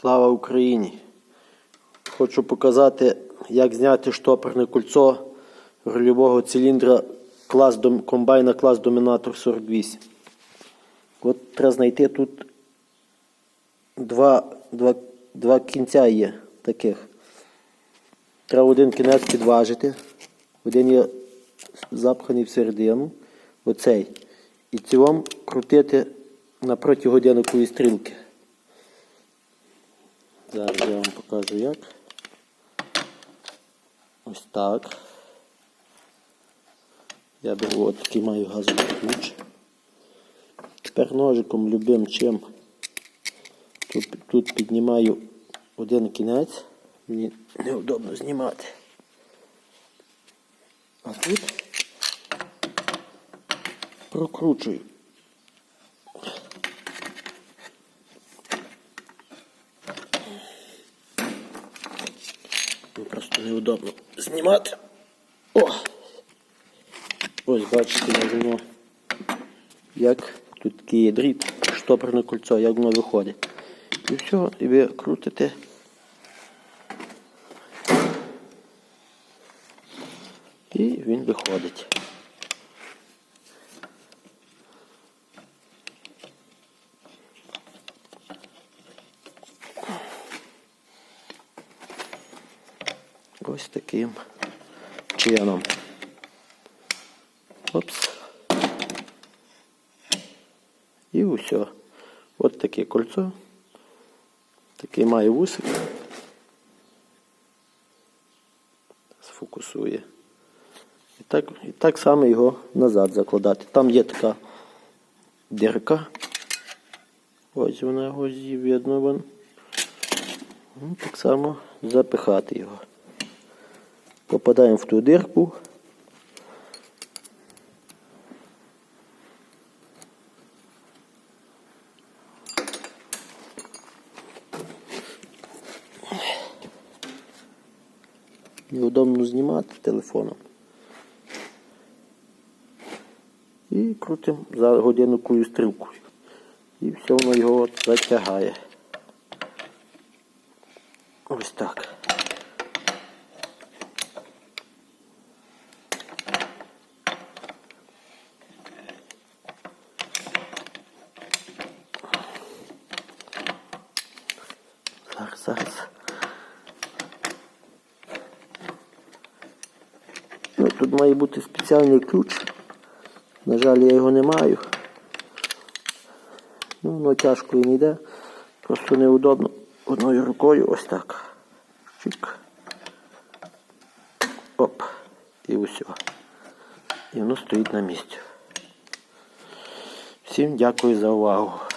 Слава Україні! Хочу показати, як зняти штопорне кольцо рульового циліндра клас, комбайна клас Домінатор 48. От треба знайти тут два, два, два кінця є таких. Треба один кінець підважити. Один є запханий всередину. Оцей. І цілом крутити напроти годинникової стрілки. Зараз я вам покажу як. Ось так. Я беру от маю газовий ключ. Тепер ножиком любим чим. Тут, тут піднімаю один кінець. Мені неудобно знімати. А тут прокручую. Просто неудобно знімати. О! Ось бачите, як воно. Як тут такий є дріт, штопорне кольцо, як воно виходить. І все, і ви крутите. І він виходить. Ось таким чином. Опс. І все. От таке кольцо. Такий має вусик. Сфокусує. І так, і так само його назад закладати. Там є така дірка. Ось вона ось видно. Ну, Так само запихати його. Попадаємо в ту дирку. Неудобно знімати телефоном. І крутимо за годинниковою стрілкою. І все воно його затягає. Ось так. Зараз, зараз. Ну, тут має бути спеціальний ключ. На жаль, я його не маю. Ну, воно тяжко і не йде. Просто неудобно одною рукою ось так. Чик. Оп. І усе. І воно стоїть на місці. Всім дякую за увагу.